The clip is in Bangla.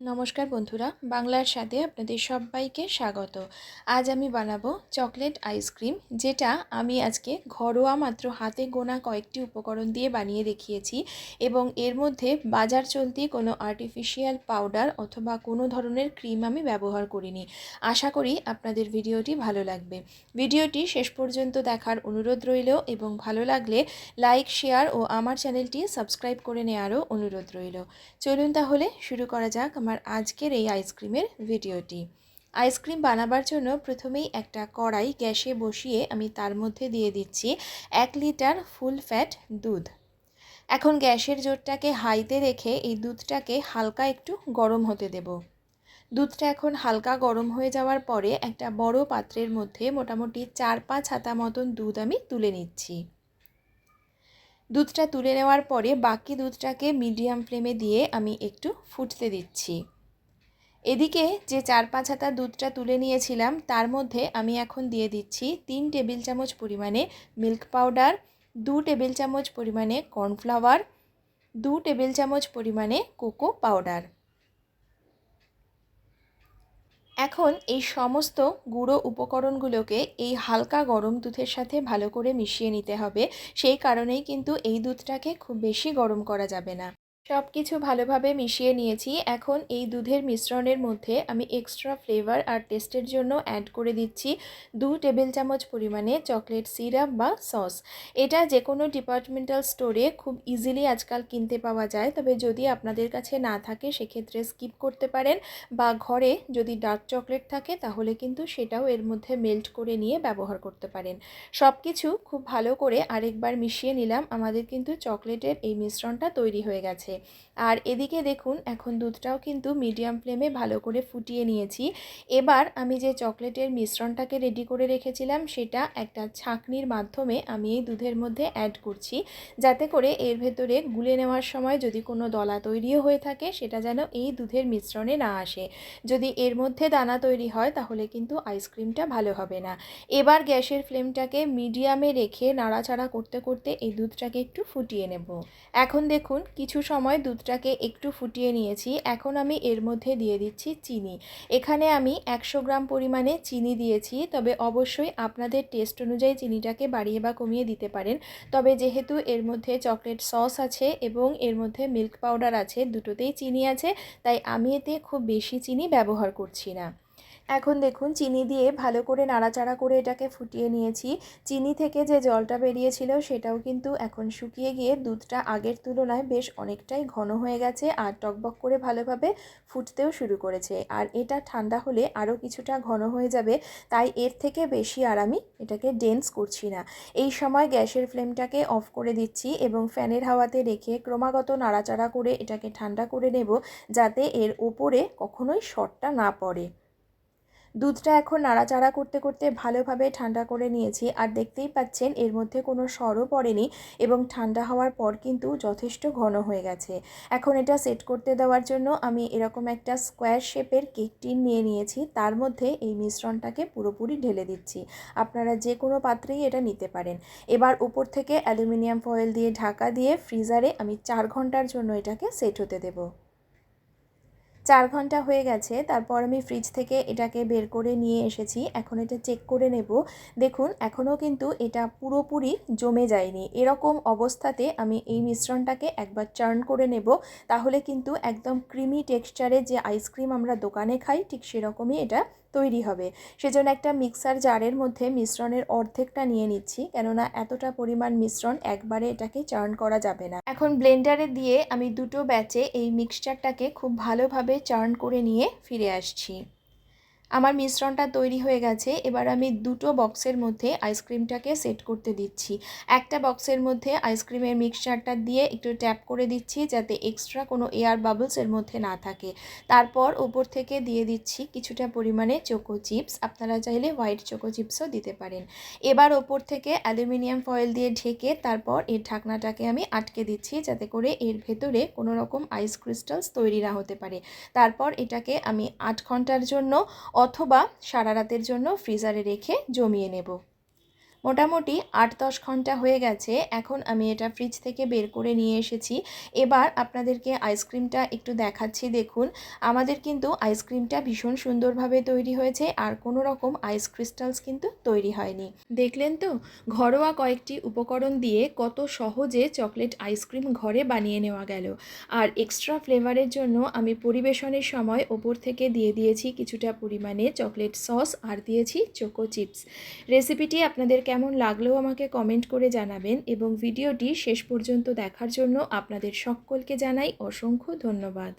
নমস্কার বন্ধুরা, বাংলার সাথে আপনাদের সবাইকে স্বাগত। আজ আমি বানাবো চকলেট আইসক্রিম যেটা আমি আজকে ঘরোয়া মাত্র হাতে গোনা কয়েকটি উপকরণ দিয়ে বানিয়ে দেখিয়েছি এবং এর মধ্যে বাজার চলতি কোনো আর্টিফিশিয়াল পাউডার অথবা কোনো ধরনের ক্রিম আমি ব্যবহার করিনি। আশা করি আপনাদের ভিডিওটি ভালো লাগবে। ভিডিওটি শেষ পর্যন্ত দেখার অনুরোধ রইল এবং ভালো লাগলে লাইক শেয়ার ও আমার চ্যানেলটি সাবস্ক্রাইব করে নেওয়ারও অনুরোধ রইল। চলুন তাহলে শুরু করা যাক। আমার আজকের এই আইসক্রিমের ভিডিওটি আইসক্রিম বানাবার জন্য প্রথমেই একটা কড়াই গ্যাসে বসিয়ে আমি তার মধ্যে দিয়ে দিচ্ছি এক লিটার ফুল ফ্যাট দুধ। এখন গ্যাসের জোরটাকে হাইতে রেখে এই দুধটাকে হালকা একটু গরম হতে দেব। দুধটা এখন হালকা গরম হয়ে যাওয়ার পরে একটা বড় পাত্রের মধ্যে মোটামুটি চার পাঁচ হাতা মতন দুধ আমি তুলে নিচ্ছি। দুধটা তুলে নেওয়ার পরে বাকি দুধটাকে মিডিয়াম ফ্লেমে দিয়ে আমি একটু ফুটতে দিচ্ছি। এদিকে যে চার পাঁচ হাতা দুধটা তুলে নিয়েছিলাম, তার মধ্যে আমি এখন দিয়ে দিচ্ছি তিন টেবিল চামচ পরিমাণে মিল্ক পাউডার, দু টেবিল চামচ পরিমাণে কর্নফ্লাওয়ার, দু টেবিল চামচ পরিমাণে কোকো পাউডার। এখন এই সমস্ত গুঁড়ো উপকরণগুলোকে এই হালকা গরম দুধের সাথে ভালো করে মিশিয়ে নিতে হবে। সেই কারণেই কিন্তু এই দুধটাকে খুব বেশি গরম করা যাবে না। সব কিছু ভালোভাবে মিশিয়ে নিয়েছি। এখন এই দুধের মিশ্রণের মধ্যে আমি এক্সট্রা ফ্লেভার আর টেস্টের জন্য অ্যাড করে দিচ্ছি দু টেবিল চামচ পরিমাণে চকলেট সিরাপ বা সস এটা যে কোনো ডিপার্টমেন্টাল স্টোরে খুব ইজিলি আজকাল কিনতে পাওয়া যায়। তবে যদি আপনাদের কাছে না থাকে, সেক্ষেত্রে স্কিপ করতে পারেন বা ঘরে যদি ডার্ক চকলেট থাকে, তাহলে কিন্তু সেটাও এর মধ্যে মেল্ট করে নিয়ে ব্যবহার করতে পারেন। সব কিছু খুব ভালো করে আরেকবার মিশিয়ে নিলাম। আমাদের কিন্তু চকলেটের এই মিশ্রণটা তৈরি হয়ে গেছে। আর এদিকে দেখুন, এখন দুধটাও কিন্তু মিডিয়াম ফ্লেমে ভালো করে ফুটিয়ে নিয়েছি। এবার আমি যে চকলেটের মিশ্রণটাকে রেডি করে রেখেছিলাম, সেটা একটা ছাঁকনির মাধ্যমে আমি এই দুধের মধ্যে অ্যাড করছি। যাতে করে এর ভেতরে গুলে নেওয়ার সময় যদি কোনো দলা তৈরিও হয়ে থাকে, সেটা যেন এই দুধের মিশ্রণে না আসে। যদি এর মধ্যে দানা তৈরি হয়, তাহলে কিন্তু আইসক্রিমটা ভালো হবে না। এবার গ্যাসের ফ্লেমটাকে মিডিয়ামে রেখে নাড়াচাড়া করতে করতে এই দুধটাকে একটু ফুটিয়ে নেব। এখন দেখুন, কিছু সময় সময় দুধটাকে একটু ফুটিয়ে নিয়েছি। এখন আমি এর মধ্যে দিয়ে দিচ্ছি চিনি। এখানে আমি একশো গ্রাম পরিমাণে চিনি দিয়েছি, তবে অবশ্যই আপনাদের টেস্ট অনুযায়ী চিনিটাকে বাড়িয়ে বা কমিয়ে দিতে পারেন। তবে যেহেতু এর মধ্যে চকলেট সস আছে এবং এর মধ্যে মিল্ক পাউডার আছে, দুটোতেই চিনি আছে, তাই আমি এতে খুব বেশি চিনি ব্যবহার করছি না। এখন দেখুন চিনি দিয়ে ভালো করে নাড়াচাড়া করে এটাকে ফুটিয়ে নিয়েছি। চিনি থেকে যে জলটা বেরিয়েছিল সেটাও কিন্তু এখন শুকিয়ে গিয়ে দুধটা আগের তুলনায় বেশ অনেকটাই ঘন হয়ে গেছে আর টকবক করে ভালোভাবে ফুটতেও শুরু করেছে। আর এটা ঠান্ডা হলে আরও কিছুটা ঘন হয়ে যাবে, তাই এর থেকে বেশি আর আমি এটাকে ডেন্স করছি না। এই সময় গ্যাসের ফ্লেমটাকে অফ করে দিচ্ছি এবং ফ্যানের হাওয়াতে রেখে ক্রমাগত নাড়াচাড়া করে এটাকে ঠান্ডা করে নেব, যাতে এর ওপরে কখনোই শটটা না পড়ে। দুধটা এখন নাড়াচাড়া করতে করতে ভালোভাবে ঠান্ডা করে নিয়েছি আর দেখতেই পাচ্ছেন এর মধ্যে কোনো সরও পড়েনি এবং ঠান্ডা হওয়ার পর কিন্তু যথেষ্ট ঘন হয়ে গেছে। এখন এটা সেট করতে দেওয়ার জন্য আমি এরকম একটা স্কোয়ার শেপের কেক টিন নিয়ে নিয়েছি। তার মধ্যে এই মিশ্রণটাকে পুরোপুরি ঢেলে দিচ্ছি। আপনারা যে কোনো পাত্রেই এটা নিতে পারেন। এবার উপর থেকে অ্যালুমিনিয়াম ফয়েল দিয়ে ঢাকা দিয়ে ফ্রিজারে আমি চার ঘণ্টার জন্য এটাকে সেট হতে দেবো। চার ঘণ্টা হয়ে গেছে, তারপর আমি ফ্রিজ থেকে এটাকে বের করে নিয়ে এসেছি, এখন এটা চেক করে নেব। দেখুন, এখনও কিন্তু এটা পুরোপুরি জমে যায়নি। এরকম অবস্থাতে আমি এই মিশ্রণটাকে একবার চার্ন করে নেব, তাহলে কিন্তু একদম ক্রিমি টেক্সচারে যে আইসক্রিম আমরা দোকানে খাই, ঠিক সেরকমই এটা তৈরি হবে। সেজন্য একটা মিক্সার জারের মধ্যে মিশ্রণের অর্ধেকটা নিয়ে নিচ্ছি, কেননা এতটা পরিমাণ মিশ্রণ একবারে এটাকে চার্ন করা যাবে না। এখন ব্লেন্ডারে দিয়ে আমি দুটো ব্যাচে এই মিক্সচারটাকে খুব ভালোভাবে চার্ন করে নিয়ে ফিরে আসছি। আমার মিশ্রণটা তৈরি হয়ে গেছে। এবার আমি দুটো বক্সের মধ্যে আইসক্রিমটাকে সেট করতে দিচ্ছি। একটা বক্সের মধ্যে আইসক্রিমের মিক্সচারটা দিয়ে একটু ট্যাপ করে দিচ্ছি যাতে এক্সট্রা কোনো এয়ার বাবলস এর মধ্যে না থাকে। তারপর ওপর থেকে দিয়ে দিচ্ছি কিছুটা পরিমাণে চোকো চিপস আপনারা চাইলে হোয়াইট চোকো চিপসও দিতে পারেন। এবার ওপর থেকে অ্যালুমিনিয়াম ফয়েল দিয়ে ঢেকে তারপর এর ঢাকনাটাকে আমি আটকে দিচ্ছি যাতে করে এর ভেতরে কোনো রকম আইস ক্রিস্টালস তৈরি না হতে পারে। তারপর এটাকে আমি আট ঘণ্টার জন্য অথবা সারা রাতের জন্য ফ্রিজারে রেখে জমিয়ে নেব। মোটামুটি আট দশ ঘণ্টা হয়ে গেছে, এখন আমি এটা ফ্রিজ থেকে বের করে নিয়ে এসেছি। এবার আপনাদেরকে আইসক্রিমটা একটু দেখাচ্ছি, দেখুন। আমাদের কিন্তু আইসক্রিমটা ভীষণ সুন্দরভাবে তৈরি হয়েছে, আর কোনো রকম আইস ক্রিস্টালস কিন্তু তৈরি হয়নি। দেখলেন তো? ঘরোয়া কয়েকটি উপকরণ দিয়ে কত সহজে চকলেট আইসক্রিম ঘরে বানিয়ে নেওয়া গেল। আর এক্সট্রা ফ্লেভারের জন্য আমি পরিবেশনের সময় ওপর থেকে দিয়ে দিয়েছি কিছুটা পরিমাণে চকলেট সস আর দিয়েছি চোকো চিপস রেসিপিটি আপনাদের কেমন লাগলেও আমাকে কমেন্ট করে জানাবেন এবং ভিডিওটি শেষ পর্যন্ত দেখার জন্য আপনাদের সকলকে জানাই অসংখ্য ধন্যবাদ।